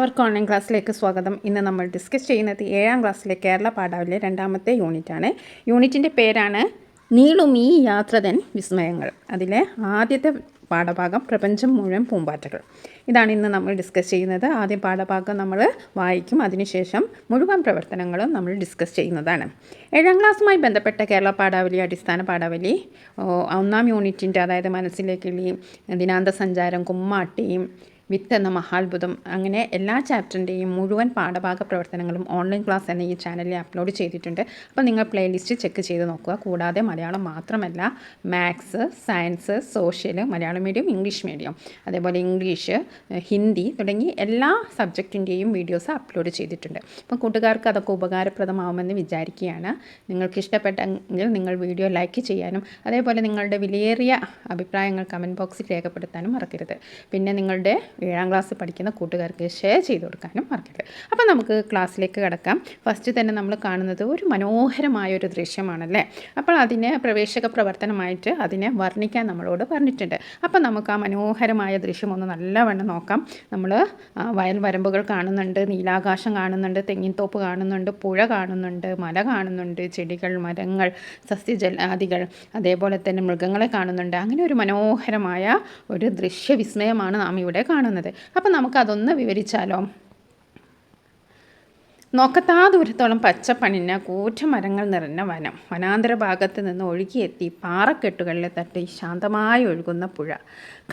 അവർക്ക് ഓൺലൈൻ ക്ലാസ്സിലേക്ക് സ്വാഗതം. ഇന്ന് നമ്മൾ ഡിസ്കസ് ചെയ്യുന്നത് ഏഴാം ക്ലാസ്സിലെ കേരള പാഠാവിലെ രണ്ടാമത്തെ യൂണിറ്റാണ് യൂണിറ്റിന്റെ പേരാണ് നീളും ഈ യാത്രതൻ വിസ്മയങ്ങൾ. അതിലെ ആദ്യത്തെ പാഠഭാഗം പ്രപഞ്ചം മുഴുവൻ പൂമ്പാറ്റകൾ. ഇതാണ് ഇന്ന് നമ്മൾ ഡിസ്കസ് ചെയ്യുന്നത്. ആദ്യം പാഠഭാഗം നമ്മൾ വായിക്കും. അതിനുശേഷം മുഴുവൻ പ്രവർത്തനങ്ങളും നമ്മൾ ഡിസ്കസ് ചെയ്യുന്നതാണ്. ഏഴാം ക്ലാസ്സുമായി ബന്ധപ്പെട്ട കേരള പാഠാവലി അടിസ്ഥാന പാഠാവലി ഒന്നാം യൂണിറ്റിന്റെ അതായത് മനസ്സിലേക്കിളി ദിനാന്ത സഞ്ചാരം കുമ്മാട്ടിയും വിത്ത് എന്ന മഹാത്ഭുതം. അങ്ങനെ എല്ലാ ചാപ്റ്ററിന്റെയും മുഴുവൻ പാഠഭാഗ പ്രവർത്തനങ്ങളും ഓൺലൈൻ ക്ലാസ് എന്ന ഈ ചാനലിൽ അപ്ലോഡ് ചെയ്തിട്ടുണ്ട്. അപ്പോൾ നിങ്ങൾ പ്ലേലിസ്റ്റ് ചെക്ക് ചെയ്ത് നോക്കുക. കൂടാതെ മലയാളം മാത്രമല്ല maths science social Malayalam medium English medium അതേപോലെ ഇംഗ്ലീഷ് ഹിന്ദി തുടങ്ങി എല്ലാ സബ്ജക്റ്റിന്റെയും വീഡിയോസ് അപ്ലോഡ് ചെയ്തിട്ടുണ്ട്. അപ്പോൾ കൂട്ടുകാർക്ക് അതൊക്കെ ഉപകാരപ്രദമാവുമെന്ന് വിചാരിക്കുകയാണ്. നിങ്ങൾക്ക് ഇഷ്ടപ്പെട്ടെങ്കിൽ നിങ്ങൾ വീഡിയോ ലൈക്ക് ചെയ്യാനും അതേപോലെ നിങ്ങളുടെ വിലയേറിയ അഭിപ്രായങ്ങൾ കമന്റ് ബോക്സിൽ രേഖപ്പെടുത്താനും മറക്കരുത്. പിന്നെ നിങ്ങളുടെ ഏഴാം ക്ലാസ്സിൽ പഠിക്കുന്ന കൂട്ടുകാർക്ക് ഷെയർ ചെയ്ത് കൊടുക്കാനും മറക്കരുത്. അപ്പോൾ നമുക്ക് ക്ലാസ്സിലേക്ക് കിടക്കാം. ഫസ്റ്റ് തന്നെ നമ്മൾ കാണുന്നത് ഒരു മനോഹരമായ ഒരു ദൃശ്യമാണല്ലേ? അപ്പോൾ അതിനെ പ്രവേശക പ്രവർത്തനമായിട്ട് അതിനെ വർണിക്കാൻ നമ്മളോട് പറഞ്ഞിട്ടുണ്ട്. അപ്പോൾ നമുക്ക് ആ മനോഹരമായ ദൃശ്യം ഒന്ന് നല്ലവണ്ണം നോക്കാം. നമ്മൾ വയൽ വരമ്പുകൾ കാണുന്നുണ്ട് നീലാകാശം കാണുന്നുണ്ട് തെങ്ങിൻതോപ്പ് കാണുന്നുണ്ട് പുഴ കാണുന്നുണ്ട് മല കാണുന്നുണ്ട് ചെടികൾ മരങ്ങൾ സസ്യജലാദികൾ അതേപോലെ തന്നെ മൃഗങ്ങളെ കാണുന്നുണ്ട്. അങ്ങനെ ഒരു മനോഹരമായ ഒരു ദൃശ്യവിസ്മയമാണ് നാം ഇവിടെ കാണുന്നത്. അപ്പം നമുക്കതൊന്ന് വിവരിച്ചാലോ? നോക്കത്താ ദൂരത്തോളം പച്ചപ്പണിഞ്ഞ കൂറ്റമരങ്ങൾ നിറഞ്ഞ വനം. വനാന്തര ഭാഗത്ത് നിന്ന് ഒഴുകിയെത്തി പാറക്കെട്ടുകളിലെ തട്ടി ശാന്തമായി ഒഴുകുന്ന പുഴ.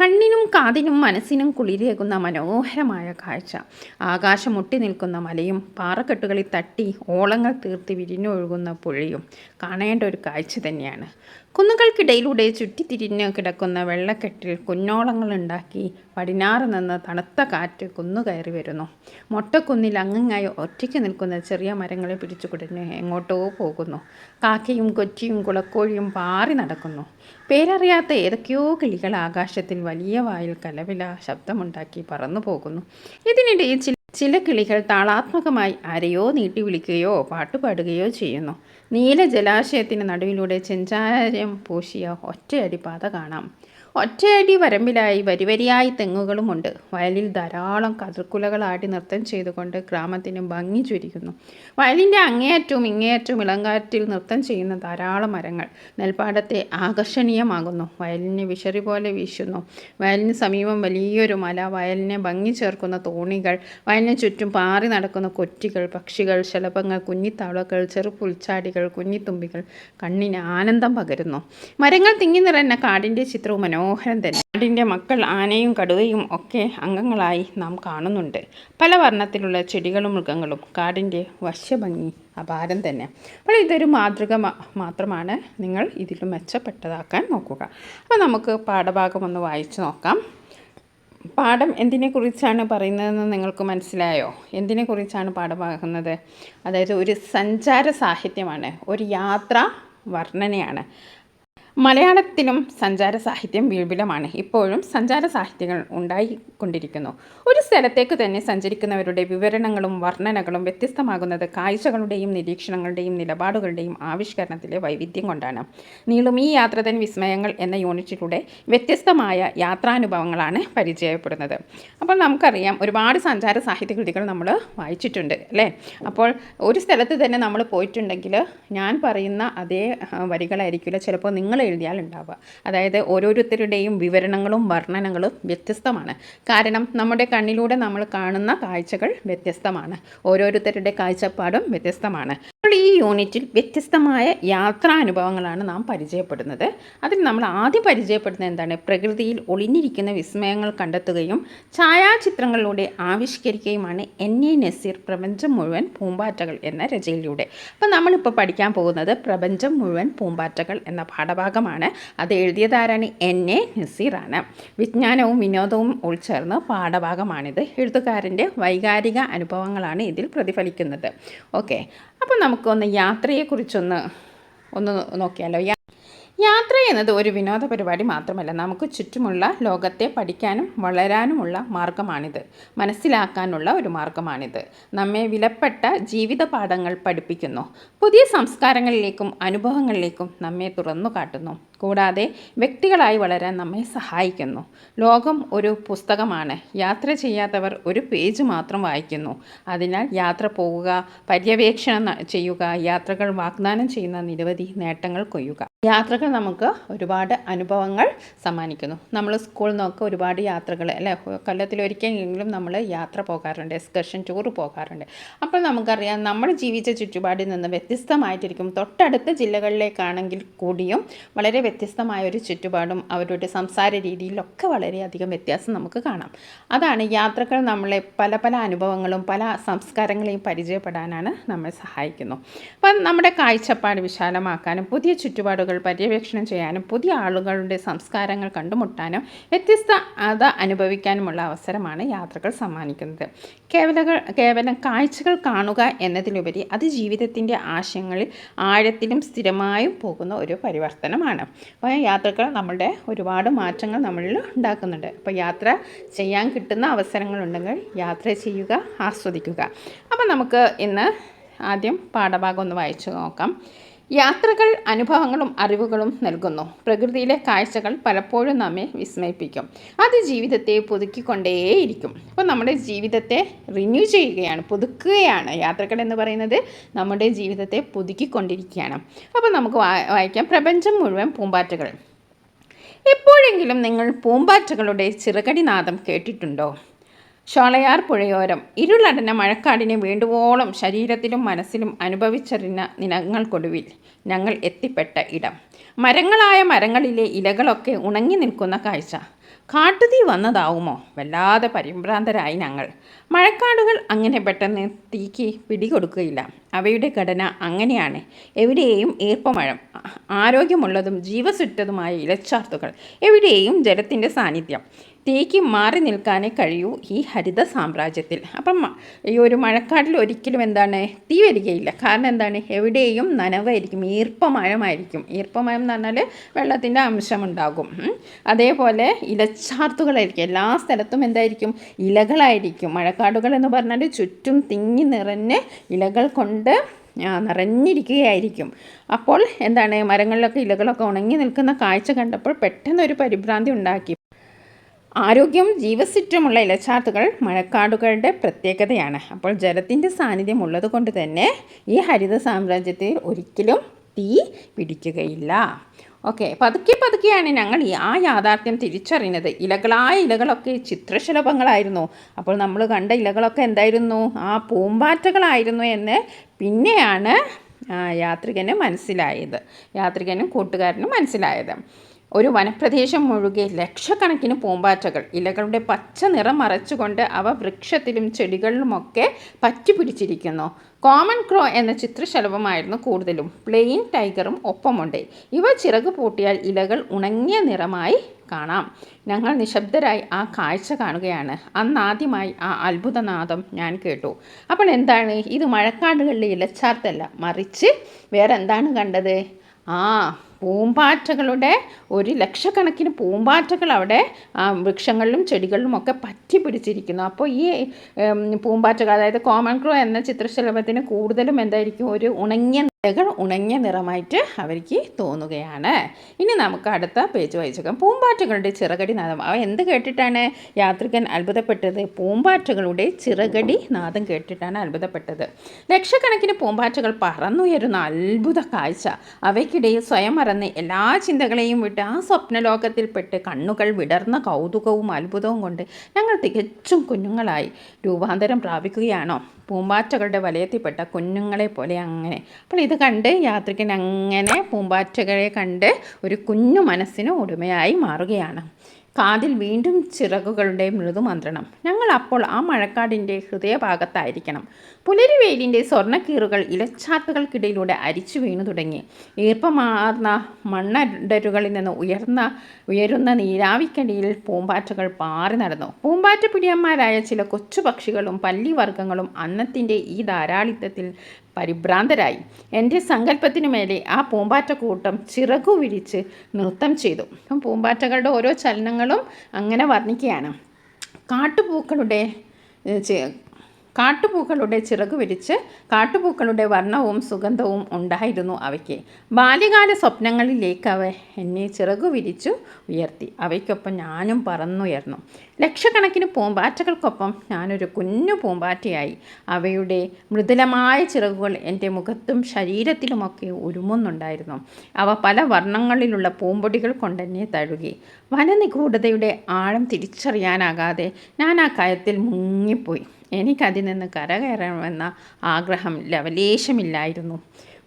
കണ്ണിനും കാതിനും മനസ്സിനും കുളിരേകുന്ന മനോഹരമായ കാഴ്ച. ആകാശം മുട്ടി നിൽക്കുന്ന മലയും പാറക്കെട്ടുകളിൽ തട്ടി ഓളങ്ങൾ തീർത്ത് വിരിഞ്ഞൊഴുകുന്ന പുഴയും. കാണേണ്ട ഒരു കാഴ്ച തന്നെയാണ്. കുന്നുകൾക്കിടയിലൂടെ ചുറ്റിത്തിരിഞ്ഞ് കിടക്കുന്ന വെള്ളക്കെട്ടിൽ കുഞ്ഞോളങ്ങളുണ്ടാക്കി പടിഞ്ഞാറ് നിന്ന് തണുത്ത കാറ്റ് കുന്നുകയറി വരുന്നു. മൊട്ടക്കുന്നിൽ അങ്ങങ്ങായി ഒറ്റയ്ക്ക് നിൽക്കുന്ന ചെറിയ മരങ്ങളെ പിടിച്ചു കുടഞ്ഞ് എങ്ങോട്ടോ പോകുന്നു. കാക്കയും കൊറ്റിയും കുളക്കോഴിയും പാറി നടക്കുന്നു. പേരറിയാത്ത ഏതൊക്കെയോ കിളികൾ ആകാശത്തിൽ വലിയ വായിൽ കലവില ശബ്ദമുണ്ടാക്കി പറന്നു പോകുന്നു. ഇതിനിടയിൽ ചില ചില കിളികൾ താളാത്മകമായി ആരെയോ നീട്ടി വിളിക്കുകയോ പാട്ടുപാടുകയോ ചെയ്യുന്നു. നീല ജലാശയത്തിന് നടുവിലൂടെ ചെഞ്ചാരം പൂശിയ ഒറ്റയടി പാത കാണാം. ഒറ്റയടി വരമ്പിലായി വരിവരിയായി തെങ്ങുകളുമുണ്ട്. വയലിൽ ധാരാളം കതിർക്കുലകളാടി നൃത്തം ചെയ്തുകൊണ്ട് ഗ്രാമത്തിന് ഭംഗി ചുരിക്കുന്നു. വയലിന്റെ അങ്ങേയറ്റവും ഇങ്ങേയറ്റവും ഇളങ്കാറ്റിൽ നൃത്തം ചെയ്യുന്ന ധാരാളം മരങ്ങൾ നെൽപ്പാടത്തെ ആകർഷണീയമാകുന്നു. വയലിനെ വിഷറി പോലെ വീശുന്നു. വയലിന് സമീപം വലിയൊരു മല വയലിനെ ഭംഗി ചേർക്കുന്ന തോണികൾ വയലിന് ചുറ്റും പാറി നടക്കുന്ന കൊറ്റികൾ പക്ഷികൾ ശലഭങ്ങൾ കുഞ്ഞിത്താവളകൾ ചെറുപുൽച്ചാടികൾ കുഞ്ഞിത്തുമ്പികൾ കണ്ണിന് ആനന്ദം പകരുന്നു. മരങ്ങൾ തിങ്ങി നിറഞ്ഞ കാടിന്റെ ചിത്രവും മനോഹരം തന്നെ. കാടിന്റെ മക്കൾ ആനയും കടുവയും ഒക്കെ അംഗങ്ങളായി നാം കാണുന്നുണ്ട്. പല വർണത്തിലുള്ള ചെടികളും മൃഗങ്ങളും കാടിന്റെ വശ്യഭംഗി അപാരം തന്നെ. അപ്പോൾ ഇതൊരു മാതൃക മാത്രമാണ്. നിങ്ങൾ ഇതിലും മെച്ചപ്പെട്ടതാക്കാൻ നോക്കുക. അപ്പോൾ നമുക്ക് പാഠഭാഗം ഒന്ന് വായിച്ചു നോക്കാം. പാഠം എന്തിനെക്കുറിച്ചാണ് പറയുന്നതെന്ന് നിങ്ങൾക്ക് മനസ്സിലായോ? എന്തിനെക്കുറിച്ചാണ് പാഠമാകുന്നത്? അതായത് ഒരു സഞ്ചാര സാഹിത്യമാണ് ഒരു യാത്ര വർണനയാണ്. മലയാളത്തിലും സഞ്ചാര സാഹിത്യം വിപുലമാണ്. ഇപ്പോഴും സഞ്ചാര സാഹിത്യങ്ങൾ ഉണ്ടായിക്കൊണ്ടിരിക്കുന്നു. ഒരു സ്ഥലത്തേക്ക് തന്നെ സഞ്ചരിക്കുന്നവരുടെ വിവരണങ്ങളും വർണനകളും വ്യത്യസ്തമാകുന്നത് കാഴ്ചകളുടെയും നിരീക്ഷണങ്ങളുടെയും നിലപാടുകളുടെയും ആവിഷ്കരണത്തിലെ വൈവിധ്യം കൊണ്ടാണ്. നീളും ഈ യാത്രതൻ വിസ്മയങ്ങൾ എന്ന യൂണിറ്റിലൂടെ വ്യത്യസ്തമായ യാത്രാനുഭവങ്ങളാണ് പരിചയപ്പെടുന്നത്. അപ്പോൾ നമുക്കറിയാം ഒരുപാട് സഞ്ചാര സാഹിത്യ കൃതികൾ നമ്മൾ വായിച്ചിട്ടുണ്ട് അല്ലേ? അപ്പോൾ ഒരു സ്ഥലത്ത് തന്നെ നമ്മൾ പോയിട്ടുണ്ടെങ്കിൽ ഞാൻ പറയുന്ന അതേ വരികളായിരിക്കില്ല. ചിലപ്പോൾ നിങ്ങൾ എഴുതിയാൽ ഉണ്ടാവുക അതായത് ഓരോരുത്തരുടെയും വിവരണങ്ങളും വർണനകളും വ്യത്യസ്തമാണ്. കാരണം നമ്മുടെ കണ്ണിലൂടെ നമ്മൾ കാണുന്ന കാഴ്ചകൾ വ്യത്യസ്തമാണ്. ഓരോരുത്തരുടെ കാഴ്ചപ്പാടും വ്യത്യസ്തമാണ്. അപ്പോൾ ഈ യൂണിറ്റിൽ വ്യത്യസ്തമായ യാത്രാനുഭവങ്ങളാണ് നാം പരിചയപ്പെടുന്നത്. അതിൽ നമ്മൾ ആദ്യം പരിചയപ്പെടുന്നത് എന്താണ്? പ്രകൃതിയിൽ ഒളിഞ്ഞിരിക്കുന്ന വിസ്മയങ്ങൾ കണ്ടെത്തുകയും ഛായാചിത്രങ്ങളിലൂടെ ആവിഷ്കരിക്കുകയുമാണ് എൻ. എ. നസീർ പ്രപഞ്ചം മുഴുവൻ പൂമ്പാറ്റകൾ എന്ന രചയിലൂടെ. അപ്പോൾ നമ്മളിപ്പോൾ പഠിക്കാൻ പോകുന്നത് പ്രപഞ്ചം മുഴുവൻ പൂമ്പാറ്റകൾ എന്ന പാഠഭാഗമാണ്. അത് എഴുതിയതാരാണ്? എൻ. എ. നസീറാണ്. വിജ്ഞാനവും വിനോദവും ഉൾച്ചേർന്ന പാഠഭാഗമാണിത്. എഴുത്തുകാരന്റെ വൈകാരിക അനുഭവങ്ങളാണ് ഇതിൽ പ്രതിഫലിക്കുന്നത്. ഓക്കെ. അപ്പോൾ നമുക്കൊന്ന് യാത്രയെക്കുറിച്ചൊന്ന് ഒന്ന് നോക്കിയാലോ? യാത്ര എന്നത് ഒരു വിനോദ പരിപാടി മാത്രമല്ല. നമുക്ക് ചുറ്റുമുള്ള ലോകത്തെ പഠിക്കാനും വളരാനുമുള്ള മാർഗമാണിത്. മനസ്സിലാക്കാനുള്ള ഒരു മാർഗമാണിത്. നമ്മെ വിലപ്പെട്ട ജീവിത പാഠങ്ങൾ പഠിപ്പിക്കുന്നു. പുതിയ സംസ്കാരങ്ങളിലേക്കും അനുഭവങ്ങളിലേക്കും നമ്മെ തുറന്നു കാട്ടുന്നു. കൂടാതെ വ്യക്തികളായി വളരാൻ നമ്മെ സഹായിക്കുന്നു. ലോകം ഒരു പുസ്തകമാണ്. യാത്ര ചെയ്യാത്തവർ ഒരു പേജ് മാത്രം വായിക്കുന്നു. അതിനാൽ യാത്ര പോവുക പര്യവേക്ഷണം ചെയ്യുക യാത്രകൾ വാഗ്ദാനം ചെയ്യുന്ന നിരവധി നേട്ടങ്ങൾ കൊയ്യുക. യാത്രകൾ നമുക്ക് ഒരുപാട് അനുഭവങ്ങൾ സമ്മാനിക്കുന്നു. നമ്മൾ സ്കൂളിൽ നിന്നൊക്കെ ഒരുപാട് യാത്രകൾ അല്ലേ? കൊല്ലത്തിൽ ഒരിക്കലെങ്കിലും നമ്മൾ യാത്ര പോകാറുണ്ട് എക്സ്കർഷൻ ടൂർ പോകാറുണ്ട്. അപ്പോൾ നമുക്കറിയാം നമ്മൾ ജീവിച്ച ചുറ്റുപാടിൽ നിന്ന് വ്യത്യസ്തമായിട്ടിരിക്കും. തൊട്ടടുത്ത ജില്ലകളിലേക്കാണെങ്കിൽ കൂടിയും വളരെ വ്യത്യസ്തമായ ഒരു ചുറ്റുപാടും അവരുടെ സംസാര രീതിയിലൊക്കെ വളരെയധികം വ്യത്യാസം നമുക്ക് കാണാം. അതാണ് യാത്രകൾ നമ്മളെ പല പല അനുഭവങ്ങളും പല സംസ്കാരങ്ങളെയും പരിചയപ്പെടാനാണ് നമ്മളെ സഹായിക്കുന്നു. അപ്പം നമ്മുടെ കാഴ്ചപ്പാട് വിശാലമാക്കാനും പുതിയ ചുറ്റുപാടുകൾ പര്യവേക്ഷണം ചെയ്യാനും പുതിയ ആളുകളുടെ സംസ്കാരങ്ങൾ കണ്ടുമുട്ടാനും വ്യത്യസ്ത അത അനുഭവിക്കാനുമുള്ള അവസരമാണ് യാത്രകൾ സമ്മാനിക്കുന്നത്. കേവലകൾ കേവലം കാഴ്ചകൾ കാണുക എന്നതിലുപരി അത് ജീവിതത്തിന്റെ ആശയങ്ങളിൽ ആഴത്തിലും സ്ഥിരമായും പോകുന്ന ഒരു പരിവർത്തനമാണ്. അപ്പോൾ യാത്രകൾ നമ്മളുടെ ഒരുപാട് മാറ്റങ്ങൾ നമ്മളിൽ ഉണ്ടാക്കുന്നുണ്ട്. അപ്പോൾ യാത്ര ചെയ്യാൻ കിട്ടുന്ന അവസരങ്ങളുണ്ടെങ്കിൽ യാത്ര ചെയ്യുക ആസ്വദിക്കുക. അപ്പോൾ നമുക്ക് ഇന്ന് ആദ്യം പാഠഭാഗം ഒന്ന് വായിച്ചു നോക്കാം. യാത്രകൾ അനുഭവങ്ങളും അറിവുകളും നൽകുന്നു. പ്രകൃതിയിലെ കാഴ്ചകൾ പലപ്പോഴും നമ്മെ വിസ്മയിപ്പിക്കും. അത് ജീവിതത്തെ പുതുക്കിക്കൊണ്ടേയിരിക്കും. അപ്പോൾ നമ്മുടെ ജീവിതത്തെ റിന്യൂ ചെയ്യുകയാണ് പുതുക്കുകയാണ്. യാത്രകൾ എന്ന് പറയുന്നത് നമ്മുടെ ജീവിതത്തെ പുതുക്കിക്കൊണ്ടിരിക്കുകയാണ്. അപ്പോൾ നമുക്ക് വായിക്കാം. പ്രപഞ്ചം മുഴുവൻ പൂമ്പാറ്റകൾ. എപ്പോഴെങ്കിലും നിങ്ങൾ പൂമ്പാറ്റകളുടെ ചിറകടി നാദം കേട്ടിട്ടുണ്ടോ? ഷോളയാർ പുഴയോരം. ഇരുളടന മഴക്കാടിനെ വേണ്ടുവോളം ശരീരത്തിലും മനസ്സിലും അനുഭവിച്ചറിഞ്ഞ നിനങ്ങൾക്കൊടുവിൽ ഞങ്ങൾ എത്തിപ്പെട്ട ഇടം. മരങ്ങളായ മരങ്ങളിലെ ഇലകളൊക്കെ ഉണങ്ങി നിൽക്കുന്ന കാഴ്ച. കാട്ടുതീ വന്നതാവുമോ? വല്ലാതെ പരിഭ്രാന്തരായി ഞങ്ങൾ. മഴക്കാടുകൾ അങ്ങനെ പെട്ടെന്ന് തീക്ക് പിടികൊടുക്കുകയില്ല. അവയുടെ ഘടന അങ്ങനെയാണ്. എവിടെയും ഈർപ്പമഴം ആരോഗ്യമുള്ളതും ജീവസുറ്റതുമായ ഇലച്ചാർത്തുകൾ എവിടെയും ജലത്തിന്റെ സാന്നിധ്യം. തീക്ക് മാറി നിൽക്കാനേ കഴിയൂ ഈ ഹരിത സാമ്രാജ്യത്തിൽ. അപ്പം ഈ ഒരു മഴക്കാട്ടിൽ ഒരിക്കലും എന്താണ് തീ വരികയില്ല. കാരണം എന്താണ്? എവിടെയും നനവായിരിക്കും. ഈർപ്പമഴമായിരിക്കും ഈർപ്പമയം എന്ന് പറഞ്ഞാൽ വെള്ളത്തിന്റെ അംശമുണ്ടാകും. അതേപോലെ ഇലച്ചാർത്തുകളായിരിക്കും. എല്ലാ സ്ഥലത്തും എന്തായിരിക്കും? ഇലകളായിരിക്കും. മഴക്കാടുകൾ എന്ന് പറഞ്ഞാൽ ചുറ്റും തിങ്ങി നിറഞ്ഞ് ഇലകൾ കൊണ്ട് നിറഞ്ഞിരിക്കുകയായിരിക്കും. അപ്പോൾ എന്താണ്? മരങ്ങളിലൊക്കെ ഇലകളൊക്കെ ഉണങ്ങി നിൽക്കുന്ന കാഴ്ച കണ്ടപ്പോൾ പെട്ടെന്നൊരു പരിഭ്രാന്തി ഉണ്ടാക്കി. ആരോഗ്യം ജീവസിറ്റമുള്ള ഇലച്ചാർത്തുകൾ മഴക്കാടുകളുടെ പ്രത്യേകതയാണ്. അപ്പോൾ ജലത്തിന്റെ സാന്നിധ്യം ഉള്ളതുകൊണ്ട് തന്നെ ഈ ഹരിത സാമ്രാജ്യത്തിൽ ഒരിക്കലും തീ പിടിക്കുകയില്ല. ഓക്കെ പതുക്കെ പതുക്കെയാണ് ഞങ്ങൾ ആ യാഥാർത്ഥ്യം തിരിച്ചറിഞ്ഞത് ഇലകളായ ഇലകളൊക്കെ ചിത്രശലഭങ്ങളായിരുന്നു. അപ്പോൾ നമ്മൾ കണ്ട ഇലകളൊക്കെ എന്തായിരുന്നു? ആ പൂമ്പാറ്റകളായിരുന്നു എന്ന് പിന്നെയാണ് യാത്രികന് മനസ്സിലായത്. യാത്രികനും കൂട്ടുകാരനും മനസ്സിലായത്. ഒരു വനപ്രദേശം മുഴുകെ ലക്ഷക്കണക്കിന് പൂമ്പാറ്റകൾ ഇലകളുടെ പച്ച നിറം മറച്ചുകൊണ്ട് അവ വൃക്ഷത്തിലും ചെടികളിലുമൊക്കെ പറ്റിപ്പിടിച്ചിരിക്കുന്നു. കോമൺ ക്രോ എന്ന ചിത്രശലഭമായിരുന്നു കൂടുതലും. പ്ലെയിൻ ടൈഗറും ഒപ്പമുണ്ട്. ഇവ ചിറക് പൂട്ടിയാൽ ഇലകൾ ഉണങ്ങിയ നിറമായി കാണാം. ഞങ്ങൾ നിശബ്ദരായി ആ കാഴ്ച കാണുകയാണ്. അന്നാദ്യമായി ആ അത്ഭുതനാദം ഞാൻ കേട്ടു. അപ്പോൾ എന്താണ്? ഇത് മഴക്കാടുകളിലെ ഇലച്ചാർത്തല്ല. മറിച്ച് വേറെന്താണ് കണ്ടത്? ആ പൂമ്പാറ്റകളുടെ ഒരു ലക്ഷക്കണക്കിന് പൂമ്പാറ്റകൾ അവിടെ വൃക്ഷങ്ങളിലും ചെടികളിലും ഒക്കെ പറ്റി പിടിച്ചിരിക്കുന്നു. അപ്പോൾ ഈ പൂമ്പാറ്റകൾ അതായത് കോമൺ ക്രോ എന്ന ചിത്രശലഭത്തിന് കൂടുതലും എന്തായിരിക്കും ഒരു ഉണങ്ങിയ ഇലകൾ ഉണങ്ങിയ നിറമായിട്ട് അവർക്ക് തോന്നുകയാണ്. ഇനി നമുക്ക് അടുത്ത പേജ് വായിച്ചേക്കാം. പൂമ്പാറ്റകളുടെ ചിറകടി നാദം. അവ എന്ത് കേട്ടിട്ടാണ് യാത്രികൻ അത്ഭുതപ്പെട്ടത്? പൂമ്പാറ്റകളുടെ ചിറകടി നാദം കേട്ടിട്ടാണ് അത്ഭുതപ്പെട്ടത്. ലക്ഷക്കണക്കിന് പൂമ്പാറ്റകൾ പറന്നുയരുന്ന അത്ഭുത കാഴ്ച. അവയ്ക്കിടയിൽ സ്വയം മറന്ന് എല്ലാ ചിന്തകളെയും വിട്ട് ആ സ്വപ്നലോകത്തിൽപ്പെട്ട് കണ്ണുകൾ വിടർന്ന കൗതുകവും അത്ഭുതവും കൊണ്ട് ഞങ്ങൾ തികച്ചും കുഞ്ഞുങ്ങളായി രൂപാന്തരം പ്രാപിക്കുകയാണോ? പൂമ്പാറ്റകളുടെ വലയത്തിൽപ്പെട്ട കുഞ്ഞുങ്ങളെ പോലെ അങ്ങനെ. അപ്പോൾ ഇത് കണ്ട് യാത്രികൻ അങ്ങനെ പൂമ്പാറ്റകളെ കണ്ട് ഒരു കുഞ്ഞു മനസ്സിന് ഉടമയായി മാറുകയാണ്. കാതിൽ വീണ്ടും ചിറകുകളുടെ മൃദുമന്ത്രണം. ഞങ്ങൾ അപ്പോൾ ആ മഴക്കാടിന്റെ ഹൃദയഭാഗത്തായിരിക്കണം. പുലരിവെയിലിന്റെ സ്വർണക്കീറുകൾ ഇലച്ചാത്തുകൾക്കിടയിലൂടെ അരിച്ചു വീണു തുടങ്ങി. ഈർപ്പമാർന്ന മണ്ണടരുകളിൽ നിന്ന് ഉയർന്ന ഉയരുന്ന നീരാവിക്കടിയിൽ പൂമ്പാറ്റകൾ പാറി നടന്നു. പൂമ്പാറ്റ പിടിയന്മാരായ ചില കൊച്ചുപക്ഷികളും പല്ലിവർഗങ്ങളും അന്നത്തിന്റെ ഈ ധാരാളിത്തത്തിൽ പരിഭ്രാന്തരായി. എന്റെ സങ്കല്പത്തിനു മേലെ ആ പൂമ്പാറ്റ കൂട്ടം ചിറകു വിരിച്ച് നൃത്തം ചെയ്തു. അപ്പം പൂമ്പാറ്റകളുടെ ഓരോ ചലനങ്ങളും അങ്ങനെ വർണിക്കുകയാണ്. കാട്ടുപൂക്കളുടെ കാട്ടുപൂക്കളുടെ ചിറകു വിരിച്ച് കാട്ടുപൂക്കളുടെ വർണവും സുഗന്ധവും ഉണ്ടായിരുന്നു അവയ്ക്ക്. ബാല്യകാല സ്വപ്നങ്ങളിലേക്ക് അവ എന്നെ ചിറകു വിരിച്ചു ഉയർത്തി. അവയ്ക്കൊപ്പം ഞാനും പറന്നുയർന്നു. ലക്ഷക്കണക്കിന് പൂമ്പാറ്റകൾക്കൊപ്പം ഞാനൊരു കുഞ്ഞു പൂമ്പാറ്റയായി. അവയുടെ മൃദുലമായ ചിറകുകൾ എന്റെ മുഖത്തും ശരീരത്തിലുമൊക്കെ ഉരുമുന്നുണ്ടായിരുന്നു. അവ പല വർണങ്ങളിലുള്ള പൂമ്പൊടികൾ കൊണ്ടെന്നെ തഴുകി. വനനിഗൂഢതയുടെ ആഴം തിരിച്ചറിയാനാകാതെ ഞാൻ ആ കയത്തിൽ മുങ്ങിപ്പോയി. എനിക്കതിൽ നിന്ന് കരകയറണമെന്ന ആഗ്രഹം ലവലേശമില്ലായിരുന്നു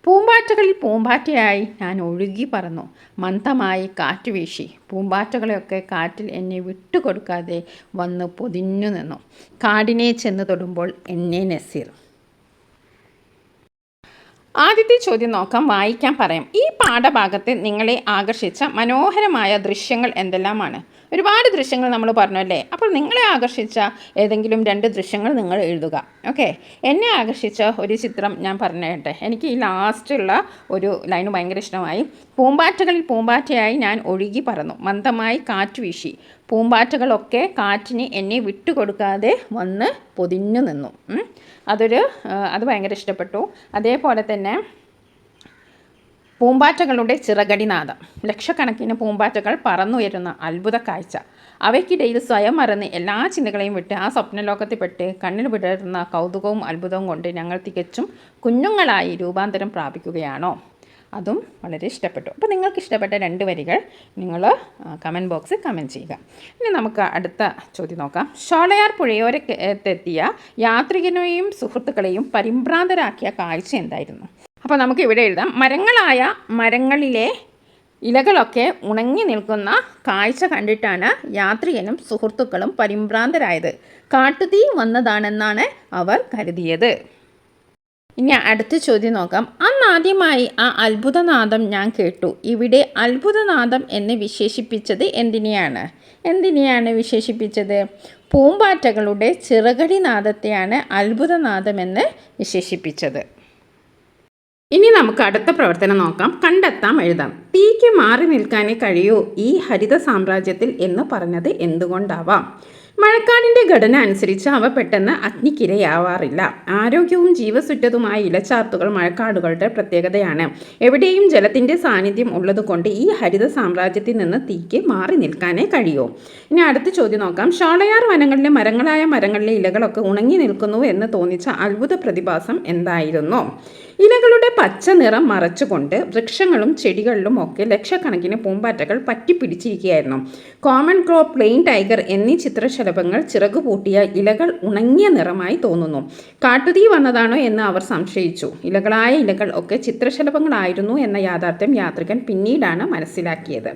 പൂമ്പാറ്റകളിൽ പൂമ്പാറ്റയായി ഞാൻ ഒഴുകി പറന്നു. മന്ദമായി കാറ്റ് വീശി. പൂമ്പാറ്റകളെയൊക്കെ കാറ്റിൽ എന്നെ വിട്ടുകൊടുക്കാതെ വന്ന് പൊതിഞ്ഞു നിന്നു. കാടിനെ ചെന്ന് തൊടുമ്പോൾ എന്നെ നസീർ. ആദ്യത്തെ ചോദ്യം നോക്കാം വായിക്കാൻ പറയാം. ഈ പാഠഭാഗത്തെ നിങ്ങളെ ആകർഷിച്ച മനോഹരമായ ദൃശ്യങ്ങൾ എന്തെല്ലാമാണ്? ഒരുപാട് ദൃശ്യങ്ങൾ നമ്മൾ പറഞ്ഞു അല്ലേ അപ്പോൾ നിങ്ങളെ ആകർഷിച്ച ഏതെങ്കിലും രണ്ട് ദൃശ്യങ്ങൾ നിങ്ങൾ എഴുതുക ഓക്കെ? എന്നെ ആകർഷിച്ച ഒരു ചിത്രം ഞാൻ പറഞ്ഞേട്ടെ. എനിക്ക് ഈ ലാസ്റ്റുള്ള ഒരു ലൈന് ഭയങ്കര ഇഷ്ടമായി. പൂമ്പാറ്റകളിൽ പൂമ്പാറ്റയായി ഞാൻ ഒഴുകി പറന്നു. മന്ദമായി കാറ്റ് വീശി. പൂമ്പാറ്റകളൊക്കെ കാറ്റിന് എന്നെ വിട്ടുകൊടുക്കാതെ വന്ന് പൊതിഞ്ഞു നിന്നു. അതൊരു അത് ഭയങ്കര ഇഷ്ടപ്പെട്ടു. അതേപോലെ തന്നെ പൂമ്പാറ്റകളുടെ ചിറകടിനാദം ലക്ഷക്കണക്കിന് പൂമ്പാറ്റകൾ പറന്നുയരുന്ന അത്ഭുത കാഴ്ച. അവയ്ക്കിടയിൽ സ്വയം മറന്ന് എല്ലാ ചിന്തകളെയും വിട്ട് ആ സ്വപ്നലോകത്തിൽപ്പെട്ട് കണ്ണിൽ വിടരുന്ന കൗതുകവും അത്ഭുതവും കൊണ്ട് ഞങ്ങൾ തികച്ചും കുഞ്ഞുങ്ങളായി രൂപാന്തരം പ്രാപിക്കുകയാണോ? അതും വളരെ ഇഷ്ടപ്പെട്ടു. അപ്പോൾ നിങ്ങൾക്ക് ഇഷ്ടപ്പെട്ട രണ്ട് വരികൾ നിങ്ങൾ കമന്റ് ബോക്സിൽ കമന്റ് ചെയ്യുക. ഇനി നമുക്ക് അടുത്ത ചോദ്യം നോക്കാം. ഷോളയാർ പുഴയോരത്തെത്തിയ യാത്രികനെയും സുഹൃത്തുക്കളെയും പരിഭ്രാന്തരാക്കിയ കാഴ്ച എന്തായിരുന്നു? അപ്പോൾ നമുക്ക് ഇവിടെ എഴുതാം. മരങ്ങളായ മരങ്ങളിലെ ഇലകളൊക്കെ ഉണങ്ങി നിൽക്കുന്ന കാഴ്ച കണ്ടിട്ടാണ് യാത്രികനും സുഹൃത്തുക്കളും പരിഭ്രാന്തരായത്. കാട്ടുതീ വന്നതാണെന്നാണ് അവർ കരുതിയത്. ഇനി അടുത്ത ചോദ്യം നോക്കാം. അന്നാദ്യമായി ആ അത്ഭുതനാദം ഞാൻ കേട്ടു. ഇവിടെ അത്ഭുതനാദം എന്ന് വിശേഷിപ്പിച്ചത് എന്തിനെയാണ്? എന്തിനെയാണ് വിശേഷിപ്പിച്ചത്? പൂമ്പാറ്റകളുടെ ചിറകടി നാദത്തെയാണ് അത്ഭുതനാദമെന്ന് വിശേഷിപ്പിച്ചത്. ഇനി നമുക്ക് അടുത്ത പ്രവർത്തനം നോക്കാം. കണ്ടെത്താം എഴുതാം. തീക്ക് മാറി നിൽക്കാനേ കഴിയൂ ഈ ഹരിത സാമ്രാജ്യത്തിൽ എന്ന് പറഞ്ഞത് എന്തുകൊണ്ടാവാം? മഴക്കാടിന്റെ ഘടന അനുസരിച്ച് അവ പെട്ടെന്ന് അഗ്നിക്കിരയാവാറില്ല. ആരോഗ്യവും ജീവസുറ്റതുമായ ഇലച്ചാർത്തുകൾ മഴക്കാടുകളുടെ പ്രത്യേകതയാണ്. എവിടെയും ജലത്തിന്റെ സാന്നിധ്യം ഉള്ളതുകൊണ്ട് ഈ ഹരിത സാമ്രാജ്യത്തിൽ നിന്ന് തീക്ക് മാറി നിൽക്കാനേ കഴിയൂ. ഇനി അടുത്ത ചോദ്യം നോക്കാം. ഷോളയാർ വനങ്ങളിലെ മരങ്ങളായ മരങ്ങളിലെ ഇലകളൊക്കെ ഉണങ്ങി നിൽക്കുന്നു എന്ന് തോന്നിച്ച അത്ഭുത പ്രതിഭാസം എന്തായിരുന്നു? ഇലകളുടെ പച്ച നിറം മറച്ചുകൊണ്ട് വൃക്ഷങ്ങളും ചെടികളിലും ഒക്കെ ലക്ഷക്കണക്കിന് പൂമ്പാറ്റകൾ പറ്റിപ്പിടിച്ചിരിക്കുകയായിരുന്നു. കോമൺ ക്രോ പ്ലെയിൻ ടൈഗർ എന്നീ ചിത്രശലഭങ്ങൾ ചിറകുപൂട്ടിയ ഇലകൾ ഉണങ്ങിയ നിറമായി തോന്നുന്നു. കാട്ടുതീ വന്നതാണോ എന്ന് അവർ സംശയിച്ചു. ഇലകളായ ഇലകൾ ഒക്കെ ചിത്രശലഭങ്ങളായിരുന്നു എന്ന യാഥാർത്ഥ്യം യാത്രികൻ പിന്നീടാണ് മനസ്സിലാക്കിയത്.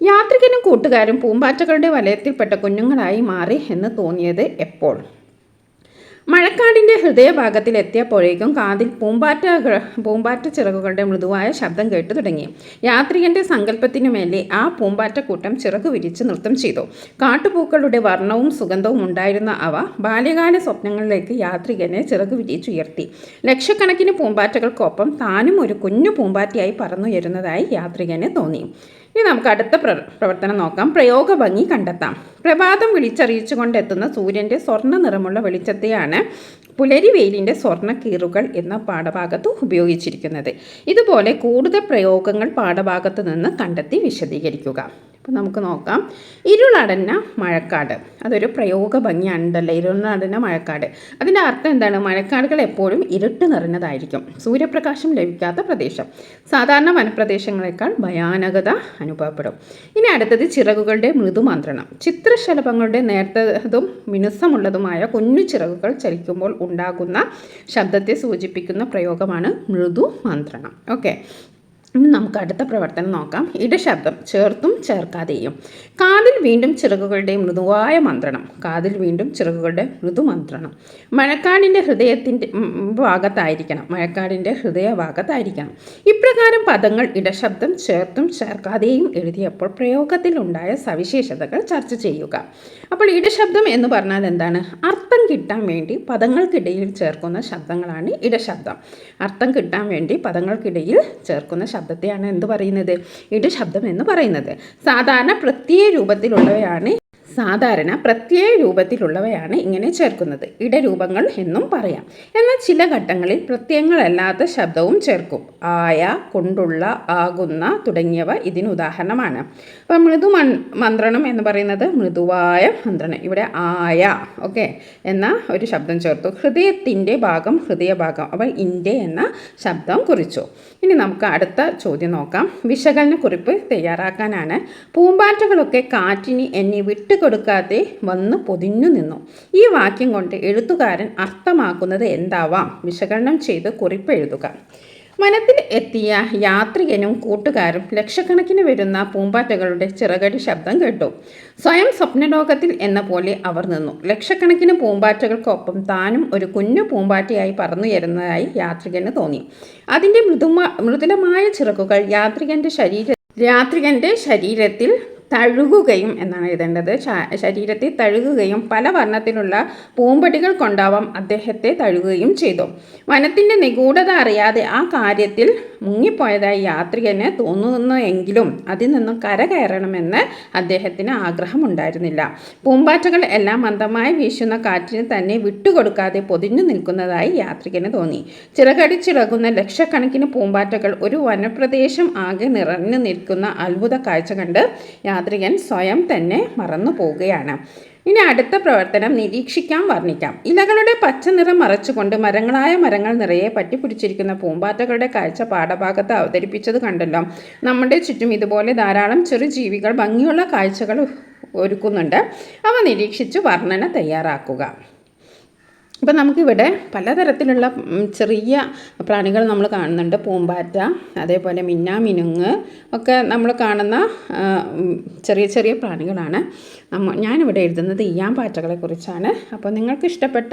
യാത്രികനും കൂട്ടുകാരും പൂമ്പാറ്റകളുടെ വലയത്തിൽപ്പെട്ട കുഞ്ഞുങ്ങളായി മാറി എന്ന് തോന്നിയത് എപ്പോൾ? മഴക്കാടിന്റെ ഹൃദയഭാഗത്തിൽ എത്തിയപ്പോഴേക്കും കാതിൽ പൂമ്പാറ്റ പൂമ്പാറ്റ ചിറകുകളുടെ മൃദുവായ ശബ്ദം കേട്ടു തുടങ്ങി. യാത്രികന്റെ സങ്കല്പത്തിനു മേലെ ആ പൂമ്പാറ്റക്കൂട്ടം ചിറകു വിരിച്ച് നൃത്തം ചെയ്തു. കാട്ടുപൂക്കളുടെ വർണവും സുഗന്ധവും ഉണ്ടായിരുന്ന അവ ബാല്യകാല സ്വപ്നങ്ങളിലേക്ക് യാത്രികനെ ചിറകു വിരിച്ചുയർത്തി. ലക്ഷക്കണക്കിന് പൂമ്പാറ്റകൾക്കൊപ്പം താനും ഒരു കുഞ്ഞു പൂമ്പാറ്റയായി പറന്നുയരുന്നതായി യാത്രികന് തോന്നി. ഇനി നമുക്ക് അടുത്ത പ്ര പ്രവർത്തനം നോക്കാം. പ്രയോഗ ഭംഗി കണ്ടെത്താം. പ്രഭാതം വിളിച്ചറിയിച്ചു കൊണ്ടെത്തുന്ന സൂര്യന്റെ സ്വർണ നിറമുള്ള വെളിച്ചത്തെയാണ് പുലരി വെയിലിന്റെ സ്വർണ കീറുകൾ എന്ന പാഠഭാഗത്ത് ഉപയോഗിച്ചിരിക്കുന്നത്. ഇതുപോലെ കൂടുതൽ പ്രയോഗങ്ങൾ പാഠഭാഗത്ത് നിന്ന് കണ്ടെത്തി വിശദീകരിക്കുക. അപ്പോൾ നമുക്ക് നോക്കാം. ഇരുളടഞ്ഞ മഴക്കാട്. അതൊരു പ്രയോഗ ഭംഗിയാണല്ലോ ഇരുളടഞ്ഞ മഴക്കാട്. അതിന്റെ അർത്ഥം എന്താണ്? മഴക്കാടുകൾ എപ്പോഴും ഇരുട്ട് നിറഞ്ഞതായിരിക്കും. സൂര്യപ്രകാശം ലഭിക്കാത്ത പ്രദേശം. സാധാരണ വനപ്രദേശങ്ങളെക്കാൾ ഭയാനകത അനുഭവപ്പെടും. ഇനി അടുത്തത് ചിറകുകളുടെ മൃദുമന്ത്രണം. ചിത്രശലഭങ്ങളുടെ നേർത്തതും മിനുസമുള്ളതുമായ കുഞ്ഞു ചിറകുകൾ ചലിക്കുമ്പോൾ ഉണ്ടാകുന്ന ശബ്ദത്തെ സൂചിപ്പിക്കുന്ന പ്രയോഗമാണ് മൃദുമന്ത്രണം. ഓക്കെ. ഇനി നമുക്ക് അടുത്ത പ്രവർത്തനം നോക്കാം. ഇടശബ്ദം ചേർത്തും ചേർക്കാതെയും. കാതിൽ വീണ്ടും ചിറകുകളുടെ മൃദുവായ മന്ത്രണം. കാതിൽ വീണ്ടും ചിറകുകളുടെ മൃദുമന്ത്രണം. മഴക്കാടിന്റെ ഹൃദയത്തിന്റെ ഭാഗത്തായിരിക്കണം. മഴക്കാടിന്റെ ഹൃദയ ഭാഗത്തായിരിക്കണം. ഇപ്രകാരം പദങ്ങൾ ഇടശബ്ദം ചേർത്തും ചേർക്കാതെയും എഴുതിയപ്പോൾ പ്രയോഗത്തിൽ ഉണ്ടായ സവിശേഷതകൾ ചർച്ച ചെയ്യുക. അപ്പോൾ ഇടശബ്ദം എന്ന് പറഞ്ഞാൽ എന്താണ്? അർത്ഥം കിട്ടാൻ വേണ്ടി പദങ്ങൾക്കിടയിൽ ചേർക്കുന്ന ശബ്ദങ്ങളാണ് ഇടശബ്ദം. അർത്ഥം കിട്ടാൻ വേണ്ടി പദങ്ങൾക്കിടയിൽ ചേർക്കുന്ന ശബ്ദത്തെയാണ് എന്ത് പറയുന്നത്? ഇടു ശബ്ദം എന്ന് പറയുന്നത്. സാധാരണ പ്രത്യയ രൂപത്തിലുള്ളവയാണ് സാധാരണ പ്രത്യയ രൂപത്തിലുള്ളവയാണ് ഇങ്ങനെ ചേർക്കുന്നത്. ഇടരൂപങ്ങൾ എന്നും പറയാം. എന്നാൽ ചില ഘട്ടങ്ങളിൽ പ്രത്യയങ്ങളല്ലാത്ത ശബ്ദവും ചേർക്കും. ആയ കൊണ്ടുള്ള ആകുന്ന തുടങ്ങിയവ ഇതിന് ഉദാഹരണമാണ്. അപ്പം മൃദു മന്ത്രണം എന്ന് പറയുന്നത് മൃദുവായ മന്ത്രണം. ഇവിടെ ആയ ഓക്കെ എന്ന ഒരു ശബ്ദം ചേർത്തു. ഹൃദയത്തിന്റെ ഭാഗം ഹൃദയഭാഗം. അപ്പോൾ ഇന്റെ എന്ന ശബ്ദം കുറിച്ചു. ഇനി നമുക്ക് അടുത്ത ചോദ്യം നോക്കാം. വിശകലന കുറിപ്പ് തയ്യാറാക്കാനാണ്. പൂമ്പാറ്റകളൊക്കെ കാറ്റിന് എന്നെ വിട്ടുകൊടുക്കാതെ വന്ന് പൊതിഞ്ഞു നിന്നു. ഈ വാക്യം കൊണ്ട് എഴുത്തുകാരൻ അർത്ഥമാക്കുന്നത് എന്താവാം? വിശകലനം ചെയ്ത് കുറിപ്പ് എഴുതുക. വനത്തിൽ എത്തിയ യാത്രികനും കൂട്ടുകാരും ലക്ഷക്കണക്കിന് വരുന്ന പൂമ്പാറ്റകളുടെ ചിറകടി ശബ്ദം കേട്ടു. സ്വയം സ്വപ്നലോകത്തിൽ എന്ന പോലെ അവർ നിന്നു. ലക്ഷക്കണക്കിന് പൂമ്പാറ്റകൾക്കൊപ്പം താനും ഒരു കുഞ്ഞു പൂമ്പാറ്റയായി പറന്നുയരുന്നതായി യാത്രികന് തോന്നി. അതിന്റെ മൃദുമ മൃദുലമായ ചിറകുകൾ യാത്രികന്റെ ശരീര യാത്രികന്റെ ശരീരത്തിൽ തഴുകുകയും എന്നാണ് എഴുതേണ്ടത്. ശരീരത്തെ തഴുകുകയും പല വർണത്തിലുള്ള പൂമ്പടികൾ കൊണ്ടാവാം അദ്ദേഹത്തെ തഴുകുകയും ചെയ്തു. വനത്തിന്റെ നിഗൂഢത അറിയാതെ ആ കാര്യത്തിൽ മുങ്ങിപ്പോയതായി യാത്രികന് തോന്നുന്നു എങ്കിലും അതിൽ നിന്നും കരകയറണമെന്ന് അദ്ദേഹത്തിന് ആഗ്രഹമുണ്ടായിരുന്നില്ല. പൂമ്പാറ്റകൾ എല്ലാം മന്ദമായി വീശുന്ന കാറ്റിന് തന്നെ വിട്ടുകൊടുക്കാതെ പൊതിഞ്ഞു നിൽക്കുന്നതായി യാത്രികന് തോന്നി. ചിറകടിച്ചിറകുന്ന ലക്ഷക്കണക്കിന് പൂമ്പാറ്റകൾ ഒരു വനപ്രദേശം ആകെ നിറഞ്ഞു നിൽക്കുന്ന അത്ഭുത കാഴ്ച കണ്ട് യാത്രികൻ സ്വയം തന്നെ മറന്നു പോവുകയാണ്. ഇനി അടുത്ത പ്രവർത്തനം നിരീക്ഷിക്കാം വർണിക്കാം. ഇലകളുടെ പച്ച നിറം മറച്ചുകൊണ്ട് മരങ്ങളായ മരങ്ങൾ നിറയെ പറ്റിപ്പിടിച്ചിരിക്കുന്ന പൂമ്പാറ്റകളുടെ കാഴ്ച പാഠഭാഗത്ത് അവതരിപ്പിച്ചത് കണ്ടല്ലോ. നമ്മുടെ ചുറ്റും ഇതുപോലെ ധാരാളം ചെറു ജീവികൾ ഭംഗിയുള്ള കാഴ്ചകൾ ഒരുക്കുന്നുണ്ട്. അവ നിരീക്ഷിച്ച് വർണന തയ്യാറാക്കുക. ഇപ്പം നമുക്കിവിടെ പലതരത്തിലുള്ള ചെറിയ പ്രാണികൾ നമ്മൾ കാണുന്നുണ്ട്. പൂമ്പാറ്റ അതേപോലെ മിന്നാമിനുങ്ങ് ഒക്കെ നമ്മൾ കാണുന്ന ചെറിയ ചെറിയ പ്രാണികളാണ്. നമ്മ ഞാനിവിടെ എഴുതുന്നത് ഇയാൻ പാറ്റകളെ കുറിച്ചാണ്. അപ്പോൾ നിങ്ങൾക്ക് ഇഷ്ടപ്പെട്ട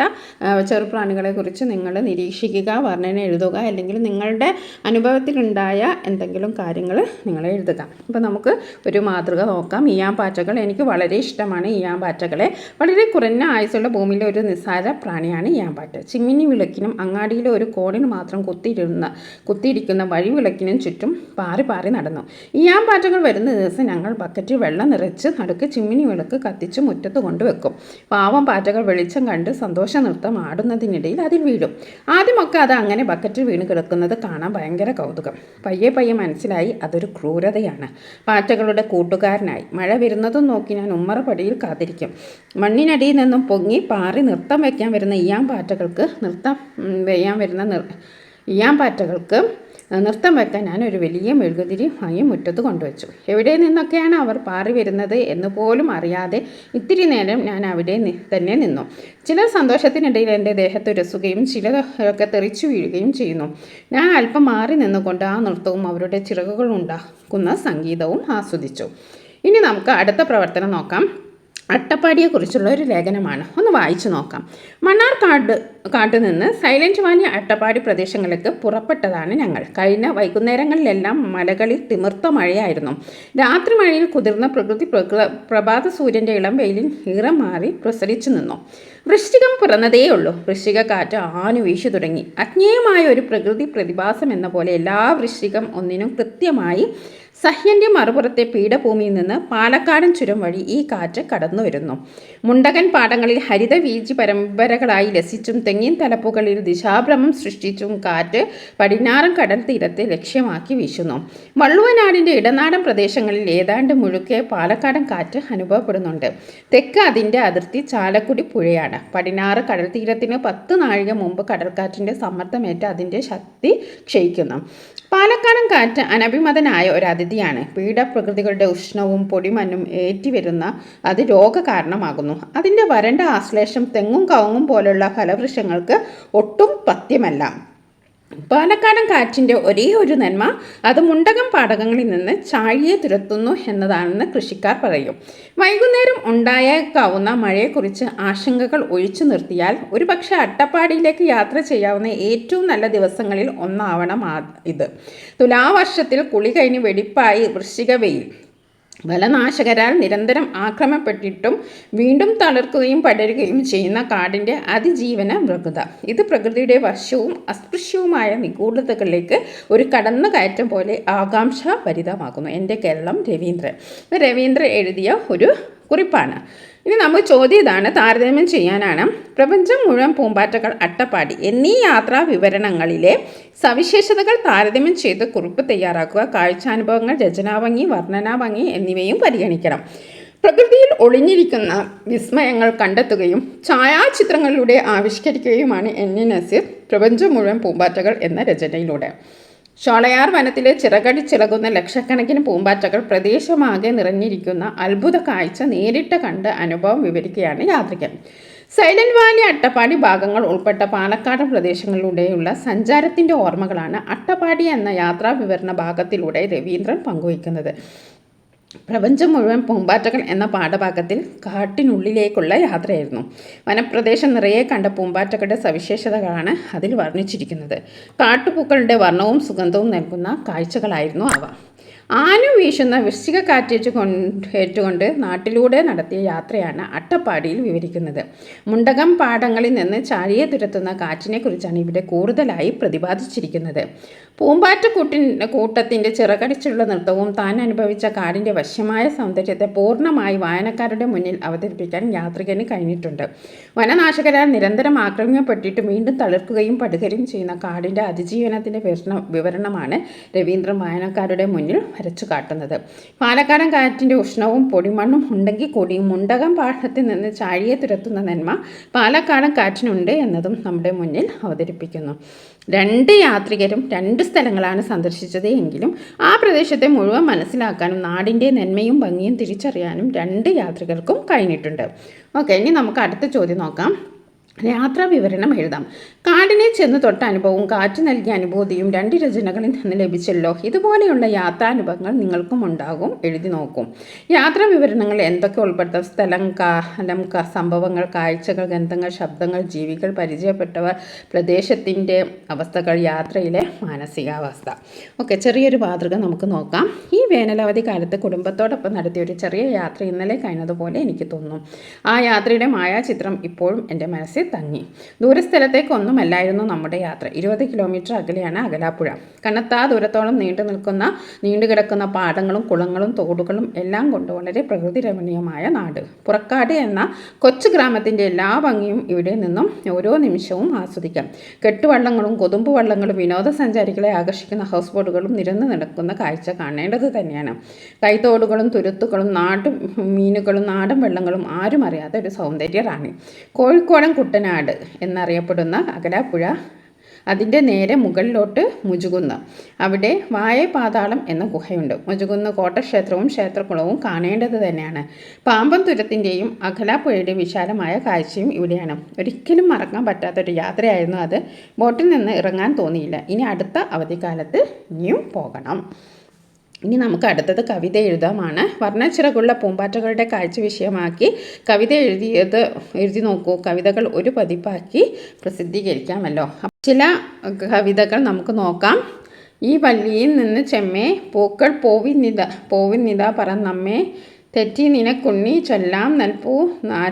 ചെറുപ്രാണികളെക്കുറിച്ച് നിങ്ങൾ നിരീക്ഷിക്കുക വർണന എഴുതുക അല്ലെങ്കിൽ നിങ്ങളുടെ അനുഭവത്തിലുണ്ടായ എന്തെങ്കിലും കാര്യങ്ങൾ നിങ്ങൾ എഴുതുക. അപ്പോൾ നമുക്ക് ഒരു മാതൃക നോക്കാം. ഇയാൻ പാറ്റകൾ എനിക്ക് വളരെ ഇഷ്ടമാണ്. ഇയാൻ പാറ്റകളെ വളരെ കുറഞ്ഞ ആയുസുള്ള ഭൂമിയിലെ ഒരു നിസ്സാര പ്രാണിയാണ്. ഇയാൻ യാമ്പാട്ട് ചിമ്മിനി വിളക്കിനും അങ്ങാടിയിലെ ഒരു കോണിന് മാത്രം കുത്തിയിരുന്ന കുത്തിയിരിക്കുന്ന വഴി വിളക്കിനും ചുറ്റും പാറി പാറി നടന്നു. യാമ്പാറ്റകൾ പാറ്റകൾ വരുന്ന ദിവസം ഞങ്ങൾ ബക്കറ്റിൽ വെള്ളം നിറച്ച് നടുക്ക് ചിമ്മിനി വിളക്ക് കത്തിച്ച് മുറ്റത്ത് കൊണ്ടുവെക്കും പാവം പാറ്റകൾ വെളിച്ചം കണ്ട് സന്തോഷ നൃത്തം ആടുന്നതിനിടയിൽ അതിൽ വീഴും. ആദ്യമൊക്കെ അത് അങ്ങനെ ബക്കറ്റിൽ വീണ് കിടക്കുന്നത് കാണാൻ ഭയങ്കര കൗതുകം. പയ്യെ പയ്യെ മനസ്സിലായി അതൊരു ക്രൂരതയാണ്. പാറ്റകളുടെ കൂട്ടുകാരനായി. മഴ വരുന്നതും നോക്കി ഞാൻ ഉമ്മറപ്പടിയിൽ കാത്തിരിക്കും. മണ്ണിനടിയിൽ നിന്നും പൊങ്ങി പാറി നൃത്തം വയ്ക്കാൻ വരുന്ന ഇയാൻ പാറ്റകൾക്ക് നൃത്തം ചെയ്യാൻ വരുന്ന നിർ ഈയാമ്പാറ്റകൾക്ക് നൃത്തം വെക്കാൻ ഞാൻ ഒരു വലിയ മെഴുകുതിരി വാങ്ങി മുറ്റത്ത് കൊണ്ടുവച്ചു. എവിടെ നിന്നൊക്കെയാണ് അവർ പാറി വരുന്നത് എന്ന് പോലും അറിയാതെ ഇത്തിരി നേരം ഞാൻ അവിടെ തന്നെ നിന്നു. ചില സന്തോഷത്തിനിടയിൽ എന്റെ ദേഹത്ത് ഉരസുകയും ചിലതൊക്കെ തെറിച്ചു വീഴുകയും ചെയ്യുന്നു. ഞാൻ അല്പം മാറി നിന്നുകൊണ്ട് ആ നൃത്തവും അവരുടെ ചിറകുകൾ ഉണ്ടാക്കുന്ന സംഗീതവും ആസ്വദിച്ചു. ഇനി നമുക്ക് അടുത്ത പ്രവർത്തനം നോക്കാം. അട്ടപ്പാടിയെക്കുറിച്ചുള്ള ഒരു ലേഖനമാണ്. ഒന്ന് വായിച്ചു നോക്കാം. മണ്ണാർക്കാട് കാട്ടിൽ നിന്ന് സൈലന്റ് വാലി അട്ടപ്പാടി പ്രദേശങ്ങളിലേക്ക് പുറപ്പെട്ടതാണ് ഞങ്ങൾ. കഴിഞ്ഞ വൈകുന്നേരങ്ങളിലെല്ലാം മലകളിൽ തിമിർത്ത മഴയായിരുന്നു. രാത്രി മഴയിൽ കുതിർന്ന പ്രകൃതി പ്രകൃ- പ്രഭാത സൂര്യന്റെ ഇളം വെയിലിൽ ഈറം മാറി പ്രസരിച്ചു നിന്നു. വൃശ്ചികം പിറന്നതേയുള്ളൂ. വൃശ്ചിക കാറ്റ് ആനു വീശു തുടങ്ങി. അജ്ഞേയമായ ഒരു പ്രകൃതി പ്രതിഭാസം എന്ന പോലെ എല്ലാ വൃശ്ചികം ഒന്നിനും കൃത്യമായി സഹ്യന്റെ മറുപുറത്തെ പീഠഭൂമിയിൽ നിന്ന് പാലക്കാടൻ ചുരം വഴി ഈ കാറ്റ് കടന്നു വരുന്നു. മുണ്ടകൻ പാടങ്ങളിൽ ഹരിത വീജി പരമ്പരകളായി ലസിച്ചും തെങ്ങിൻ തലപ്പുകളിൽ ദിശാഭ്രമം സൃഷ്ടിച്ചും കാറ്റ് പടിഞ്ഞാറൻ കടൽ തീരത്തെ ലക്ഷ്യമാക്കി വീശുന്നു. വള്ളുവനാടിന്റെ ഇടനാടൻ പ്രദേശങ്ങളിൽ ഏതാണ്ട് മുഴുക്കെ പാലക്കാടൻ കാറ്റ് അനുഭവപ്പെടുന്നുണ്ട്. തെക്ക് അതിന്റെ അതിർത്തി ചാലക്കുടി പുഴയാണ്. പടിഞ്ഞാറ് കടൽ തീരത്തിന് പത്ത് നാഴിക മുമ്പ് കടൽക്കാറ്റിന്റെ സമ്മർദ്ദമേറ്റ് അതിന്റെ ശക്തി ക്ഷയിക്കുന്നു. പാലക്കാടൻ കാറ്റ് അനഭിമതനായ ഒരു അതിഥിയാണ് പീഡപ്രകൃതികളുടെ ഉഷ്ണവും പൊടിമണ്ണും ഏറ്റിവരുന്ന അത് രോഗകാരണമാകുന്നു. അതിന്റെ വരണ്ട ആശ്ലേഷം തെങ്ങും കവുങ്ങും പോലുള്ള ഫലവൃക്ഷങ്ങൾക്ക് ഒട്ടും പഥ്യമല്ല. പാലക്കാടൻ കാറ്റിന്റെ ഒരേ ഒരു നന്മ അത് മുണ്ടകം പാടകങ്ങളിൽ നിന്ന് ചാഴിയെ തുരത്തുന്നു എന്നതാണെന്ന് കൃഷിക്കാർ പറയും. വൈകുന്നേരം ഉണ്ടായേക്കാവുന്ന മഴയെക്കുറിച്ച് ആശങ്കകൾ ഒഴിച്ചു നിർത്തിയാൽ ഒരുപക്ഷെ അട്ടപ്പാടിയിലേക്ക് യാത്ര ചെയ്യാവുന്ന ഏറ്റവും നല്ല ദിവസങ്ങളിൽ ഒന്നാവണം ഇത്. തുലാവർഷത്തിൽ കുളി കഴിഞ്ഞ് വെടിപ്പായി വൃശ്ചിക വെയിൽ വനനാശകരാൽ നിരന്തരം ആക്രമപ്പെട്ടിട്ടും വീണ്ടും തളർക്കുകയും പടരുകയും ചെയ്യുന്ന കാടിന്റെ അതിജീവന മൃഗത ഇത് പ്രകൃതിയുടെ വശവും അസ്പൃശ്യവുമായ നിഗൂഢതകളിലേക്ക് ഒരു കടന്നു കയറ്റം പോലെ ആകാംക്ഷ ഭരിതമാക്കുന്നു. എന്റെ കേരളം രവീന്ദ്രൻ. രവീന്ദ്രൻ എഴുതിയ ഒരു കുറിപ്പാണ്. ഇനി നമ്മൾ ചോദ്യം ഇതാണ് താരതമ്യം ചെയ്യാനാണ്. പ്രപഞ്ചം മുഴുവൻ പൂമ്പാറ്റകൾ അട്ടപ്പാടി എന്നീ യാത്രാ വിവരണങ്ങളിലെ സവിശേഷതകൾ താരതമ്യം ചെയ്ത് കുറിപ്പ് തയ്യാറാക്കുക കാഴ്ചാനുഭവങ്ങൾ രചനാഭംഗി വർണനാഭംഗി എന്നിവയും പരിഗണിക്കണം. പ്രകൃതിയിൽ ഒളിഞ്ഞിരിക്കുന്ന വിസ്മയങ്ങൾ കണ്ടെത്തുകയും ഛായാചിത്രങ്ങളിലൂടെ ആവിഷ്കരിക്കുകയുമാണ് എൻ. എൻ. നസീർ പ്രപഞ്ചം മുഴുവൻ പൂമ്പാറ്റകൾ എന്ന രചനയിലൂടെ. ഷോളയാർ വനത്തിലെ ചിറകടിച്ചിളകുന്ന ലക്ഷക്കണക്കിന് പൂമ്പാറ്റകൾ പ്രദേശമാകെ നിറഞ്ഞിരിക്കുന്ന അത്ഭുത കാഴ്ച നേരിട്ട് കണ്ട് അനുഭവം വിവരിക്കുകയാണ് യാത്രികൻ. സൈലന്റ് വാലി അട്ടപ്പാടി ഭാഗങ്ങൾ ഉൾപ്പെട്ട പാലക്കാട് പ്രദേശങ്ങളിലൂടെയുള്ള സഞ്ചാരത്തിന്റെ ഓർമ്മകളാണ് അട്ടപ്പാടി എന്ന യാത്രാ വിവരണ ഭാഗത്തിലൂടെ രവീന്ദ്രൻ പങ്കുവയ്ക്കുന്നത്. പ്രപഞ്ചം മുഴുവൻ പൂമ്പാറ്റകൾ എന്ന പാഠഭാഗത്തിൽ കാട്ടിനുള്ളിലേക്കുള്ള യാത്രയായിരുന്നു. വനപ്രദേശം നിറയെ കണ്ട പൂമ്പാറ്റകളുടെ സവിശേഷതകളാണ് അതിൽ വർണിച്ചിരിക്കുന്നത്. കാട്ടുപൂക്കളുടെ വർണവും സുഗന്ധവും നൽകുന്ന കാഴ്ചകളായിരുന്നു അവ. ആനു വീശുന്ന വൃശ്ചിക കാറ്റേറ്റ് കൊണ്ട് ഏറ്റുകൊണ്ട് നാട്ടിലൂടെ നടത്തിയ യാത്രയാണ് അട്ടപ്പാടിയിൽ വിവരിക്കുന്നത്. മുണ്ടകം പാടങ്ങളിൽ നിന്ന് ചാഴിയെ തുരത്തുന്ന കാറ്റിനെക്കുറിച്ചാണ് ഇവിടെ കൂടുതലായി പ്രതിപാദിച്ചിരിക്കുന്നത്. പൂമ്പാറ്റക്കൂട്ടിൻ കൂട്ടത്തിന്റെ ചിറകടിച്ചുള്ള നൃത്തവും താൻ അനുഭവിച്ച കാടിന്റെ വശ്യമായ സൗന്ദര്യത്തെ പൂർണമായി വായനക്കാരുടെ മുന്നിൽ അവതരിപ്പിക്കാൻ യാത്രികന് കഴിഞ്ഞിട്ടുണ്ട്. വനനാശകരാൽ നിരന്തരം ആക്രമിക്കപ്പെട്ടിട്ട് വീണ്ടും തളിർക്കുകയും പടുകയും ചെയ്യുന്ന കാടിന്റെ അതിജീവനത്തിന്റെ വിവരണ വിവരണമാണ് രവീന്ദ്രൻ വായനക്കാരുടെ മുന്നിൽ വരച്ചു കാട്ടുന്നത്. പാലക്കാടൻ കാറ്റിന്റെ ഉഷ്ണവും പൊടിമണ്ണും ഉണ്ടെങ്കിൽ കൂടി മുണ്ടകം പാഠത്തിൽ നിന്ന് ചാഴിയെ തുരത്തുന്ന നന്മ പാലക്കാടൻ കാറ്റിനുണ്ട് എന്നതും നമ്മുടെ മുന്നിൽ അവതരിപ്പിക്കുന്നു. രണ്ട് യാത്രികരും രണ്ട് സ്ഥലങ്ങളാണ് സന്ദർശിച്ചത് എങ്കിലും ആ പ്രദേശത്തെ മുഴുവൻ മനസ്സിലാക്കാനും നാടിന്റെ നന്മയും ഭംഗിയും തിരിച്ചറിയാനും രണ്ട് യാത്രികർക്കും കഴിഞ്ഞിട്ടുണ്ട്. ഓക്കെ ഇനി നമുക്ക് അടുത്ത ചോദ്യം നോക്കാം. യാത്രാ വിവരണം എഴുതാം. കാടിനെ ചെന്ന് തൊട്ട അനുഭവവും കാറ്റ് നൽകിയ അനുഭൂതിയും രണ്ട് രചനകളിൽ നിന്ന് ലഭിച്ചല്ലോ. ഇതുപോലെയുള്ള യാത്രാനുഭവങ്ങൾ നിങ്ങൾക്കും ഉണ്ടാകും. എഴുതി നോക്കും. യാത്രാ വിവരണങ്ങൾ എന്തൊക്കെ ഉൾപ്പെടുത്താം? സ്ഥലം കാലം സംഭവങ്ങൾ കാഴ്ചകൾ ഗന്ധങ്ങൾ ശബ്ദങ്ങൾ ജീവികൾ പരിചയപ്പെട്ടവർ പ്രദേശത്തിന്റെ അവസ്ഥകൾ യാത്രയിലെ മാനസികാവസ്ഥ. ഓക്കെ ചെറിയൊരു മാതൃക നമുക്ക് നോക്കാം. ഈ വേനലവധി കാലത്ത് കുടുംബത്തോടൊപ്പം നടത്തിയ ഒരു ചെറിയ യാത്ര ഇന്നലെ കഴിഞ്ഞതുപോലെ എനിക്ക് തോന്നും. ആ യാത്രയുടെ മായാചിത്രം ഇപ്പോഴും എന്റെ മനസ്സിൽ തങ്ങി. ദൂരസ്ഥലത്തേക്കൊന്നുമല്ലായിരുന്നു നമ്മുടെ യാത്ര. ഇരുപത് കിലോമീറ്റർ അകലെയാണ് അകലാപ്പുഴ. കണ്ണത്താ ദൂരത്തോളം നീണ്ടു നിൽക്കുന്ന നീണ്ടുകിടക്കുന്ന പാടങ്ങളും കുളങ്ങളും തോടുകളും എല്ലാം കൊണ്ട് വളരെ പ്രകൃതി രമണീയമായ നാട്. പുറക്കാട് എന്ന കൊച്ചു ഗ്രാമത്തിന്റെ എല്ലാ ഭംഗിയും ഇവിടെ നിന്നും ഓരോ നിമിഷവും ആസ്വദിക്കാം. കെട്ടുവള്ളങ്ങളും കൊതുമ്പ് വള്ളങ്ങളും വിനോദസഞ്ചാരികളെ ആകർഷിക്കുന്ന ഹൗസ് ബോട്ടുകളും നിരന്നു നടക്കുന്ന കാഴ്ച കാണേണ്ടത് തന്നെയാണ്. കൈത്തോടുകളും തുരുത്തുകളും നാട്ടു മീനുകളും നാടൻ വെള്ളങ്ങളും ആരും അറിയാത്ത ഒരു സൗന്ദര്യ റാണി കോഴിക്കോടൻ കുട്ടനാട് എന്നറിയപ്പെടുന്ന അകലാപ്പുഴ അതിന്റെ നേരെ മുകളിലോട്ട് മുജുകുന്ന്. അവിടെ വായപാതാളം എന്ന ഗുഹയുണ്ട്. മുജുകുന്ന് കോട്ടക്ഷേത്രവും ക്ഷേത്രകുളവും കാണേണ്ടത് തന്നെയാണ്. പാമ്പൻ തുരത്തിന്റെയും അകലാപ്പുഴയുടെയും വിശാലമായ കാഴ്ചയും ഇവിടെയാണ്. ഒരിക്കലും മറക്കാൻ പറ്റാത്തൊരു യാത്രയായിരുന്നു അത്. ബോട്ടിൽ നിന്ന് ഇറങ്ങാൻ തോന്നിയില്ല. ഇനി അടുത്ത അവധിക്കാലത്ത് ഇനിയും പോകണം. ഇനി നമുക്ക് അടുത്തത് കവിത എഴുതാമാണ്. വർണച്ചിറകുള്ള പൂമ്പാറ്റകളുടെ കാഴ്ച വിഷയമാക്കി കവിത എഴുതിയത് എഴുതി നോക്കൂ. കവിതകൾ ഒരു പതിപ്പാക്കി പ്രസിദ്ധീകരിക്കാമല്ലോ. ചില കവിതകൾ നമുക്ക് നോക്കാം. ഈ വള്ളിയിൽ നിന്ന് ചെമ്മേ പൂക്കൾ പോവിന്നിത പറ നമ്മേ. തെറ്റി നിനക്കുണ്ണി ചൊല്ലാം നൽപൂ നാര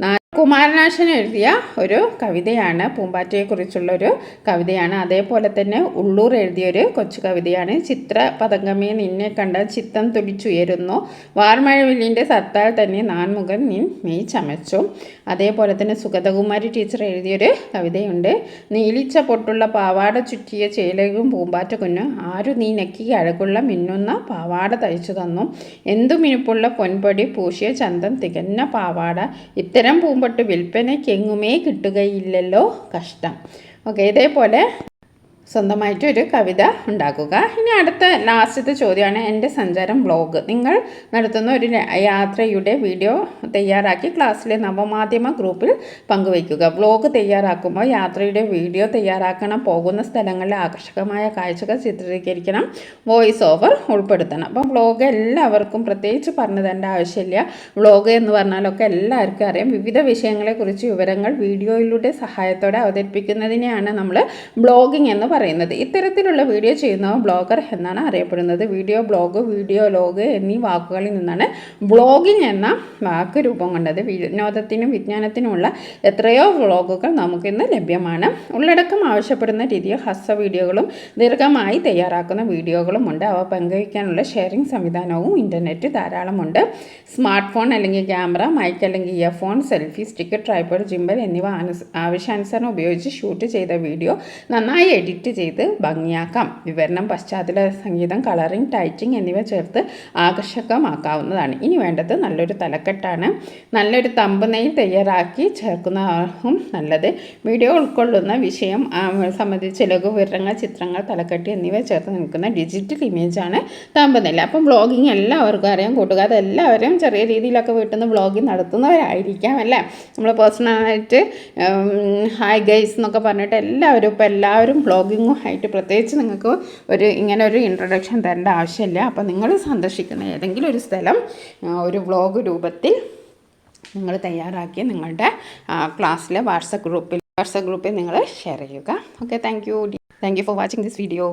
നാ- കുമാരനാശൻ എഴുതിയ ഒരു കവിതയാണ് പൂമ്പാറ്റയെക്കുറിച്ചുള്ള ഒരു കവിതയാണ്. അതേപോലെ തന്നെ ഉള്ളൂർ എഴുതിയൊരു കൊച്ചു കവിതയാണ്. ചിത്ര പതംഗമേ നിന്നെ കണ്ട ചിത്തം തുടിച്ചുയരുന്നു. വാർമഴവില്ലിന്റെ സത്താൽ തന്നെ നാൻമുഖൻ നിൻ മെയ് ചമച്ചു. അതേപോലെ തന്നെ സുഗതകുമാരി ടീച്ചർ എഴുതിയൊരു കവിതയുണ്ട്. നീലിച്ച പൊട്ടുള്ള പാവാട ചുറ്റിയ ചേലകും പൂമ്പാറ്റ കുഞ്ഞു ആരു നീ നെക്കി അഴകുള്ള മിന്നുന്ന പാവാട തയ്ച്ചു തന്നു. എന്തു മിനുപ്പുള്ള പൊൻപൊടി പൂശിയ ചന്തം തികഞ്ഞ പാവാട. ഇത്തരം പൂമ്പൊട്ട് വിൽപ്പനയ്ക്കെങ്ങുമേ കിട്ടുകയില്ലല്ലോ കഷ്ടം. ഓക്കെ ഇതേപോലെ സ്വന്തമായിട്ട് ഒരു കവിത ഉണ്ടാക്കുക. ഇനി അടുത്ത ലാസ്റ്റത്തെ ചോദ്യമാണ് എന്റെ സഞ്ചാരം ബ്ലോഗ് നിങ്ങൾ നടത്തുന്ന ഒരു യാത്രയുടെ വീഡിയോ തയ്യാറാക്കി ക്ലാസ്സിലെ നവമാധ്യമ ഗ്രൂപ്പിൽ പങ്കുവയ്ക്കുക. ബ്ലോഗ് തയ്യാറാക്കുമ്പോൾ യാത്രയുടെ വീഡിയോ തയ്യാറാക്കണം. പോകുന്ന സ്ഥലങ്ങളിലെ ആകർഷകമായ കാഴ്ചകൾ ചിത്രീകരിക്കണം. വോയിസ് ഓവർ ഉൾപ്പെടുത്തണം. അപ്പോൾ ബ്ലോഗ് എല്ലാവർക്കും പ്രത്യേകിച്ച് പറഞ്ഞു തരേണ്ട ആവശ്യമില്ല. ബ്ലോഗ് എന്ന് പറഞ്ഞാലൊക്കെ എല്ലാവർക്കും അറിയാം. വിവിധ വിഷയങ്ങളെക്കുറിച്ച് വിവരങ്ങൾ വീഡിയോയിലൂടെ സഹായത്തോടെ അവതരിപ്പിക്കുന്നതിനെയാണ് നമ്മൾ ബ്ലോഗിംഗ് എന്ന് പറയുന്നത്. പറയുന്നത്. ഇത്തരത്തിലുള്ള വീഡിയോ ചെയ്യുന്ന ബ്ലോഗർ എന്നാണ് അറിയപ്പെടുന്നത്. വീഡിയോ ബ്ലോഗ് വീഡിയോ ലോഗ് എന്നീ വാക്കുകളിൽ നിന്നാണ് ബ്ലോഗിംഗ് എന്ന വാക്ക് രൂപം കൊണ്ടത്. വിനോദത്തിനും വിജ്ഞാനത്തിനുമുള്ള എത്രയോ വ്ളോഗുകൾ നമുക്കിന്ന് ലഭ്യമാണ്. ഉള്ളടക്കം ആവശ്യപ്പെടുന്ന രീതിയിൽ ഹസ്ര വീഡിയോകളും ദീർഘമായി തയ്യാറാക്കുന്ന വീഡിയോകളും ഉണ്ട് അവ പങ്കുവയ്ക്കാനുള്ള ഷെയറിംഗ് സംവിധാനവും ഇന്റർനെറ്റ് ധാരാളമുണ്ട്. സ്മാർട്ട് ഫോൺ അല്ലെങ്കിൽ ക്യാമറ മൈക്ക് അല്ലെങ്കിൽ earphone selfie sticker tripod gimbal എന്നിവ ആവശ്യാനുസരണം ഉപയോഗിച്ച് ഷൂട്ട് ചെയ്ത വീഡിയോ നന്നായി എഡിറ്റ് ചെയ്ത് ഭംഗിയാക്കാം. വിവരണം പശ്ചാത്തല സംഗീതം കളറിംഗ് ടൈറ്റിംഗ് എന്നിവ ചേർത്ത് ആകർഷകമാക്കാവുന്നതാണ്. ഇനി വേണ്ടത് നല്ലൊരു തലക്കെട്ടാണ്. നല്ലൊരു തമ്പ് നെയ് തയ്യാറാക്കി ചേർക്കുന്നതും നല്ലത്. വീഡിയോ ഉൾക്കൊള്ളുന്ന വിഷയം സംബന്ധിച്ച് ലഘു വിവരങ്ങൾ ചിത്രങ്ങൾ തലക്കെട്ട് എന്നിവ ചേർത്ത് നിൽക്കുന്ന ഡിജിറ്റൽ ഇമേജാണ് തമ്പനെയിൽ. അപ്പം ബ്ലോഗിങ് എല്ലാവർക്കും അറിയാം. കൂട്ടുകാർ എല്ലാവരും ചെറിയ രീതിയിലൊക്കെ വീട്ടിൽ നിന്ന് ബ്ലോഗിങ് നടത്തുന്നവരായിരിക്കാം അല്ലേ? നമ്മൾ പേഴ്സണലായിട്ട് ഹായ് ഗൈസ് എന്നൊക്കെ പറഞ്ഞിട്ട് എല്ലാവരും ഇപ്പോൾ എല്ലാവരും ബ്ലോഗിങ്ങും ആയിട്ട് പ്രത്യേകിച്ച് നിങ്ങൾക്ക് ഒരു ഇങ്ങനെ ഒരു ഇൻട്രൊഡക്ഷൻ തരേണ്ട ആവശ്യമില്ല. അപ്പോൾ നിങ്ങൾ സന്ദർശിക്കുന്ന ഏതെങ്കിലും ഒരു സ്ഥലം ഒരു വ്ളോഗ് രൂപത്തിൽ നിങ്ങൾ തയ്യാറാക്കി നിങ്ങളുടെ ക്ലാസ്സിലെ വാട്സപ്പ് ഗ്രൂപ്പിൽ വാട്സപ്പ് ഗ്രൂപ്പിൽ നിങ്ങൾ ഷെയർ ചെയ്യുക. Okay thank you thank you for watching this video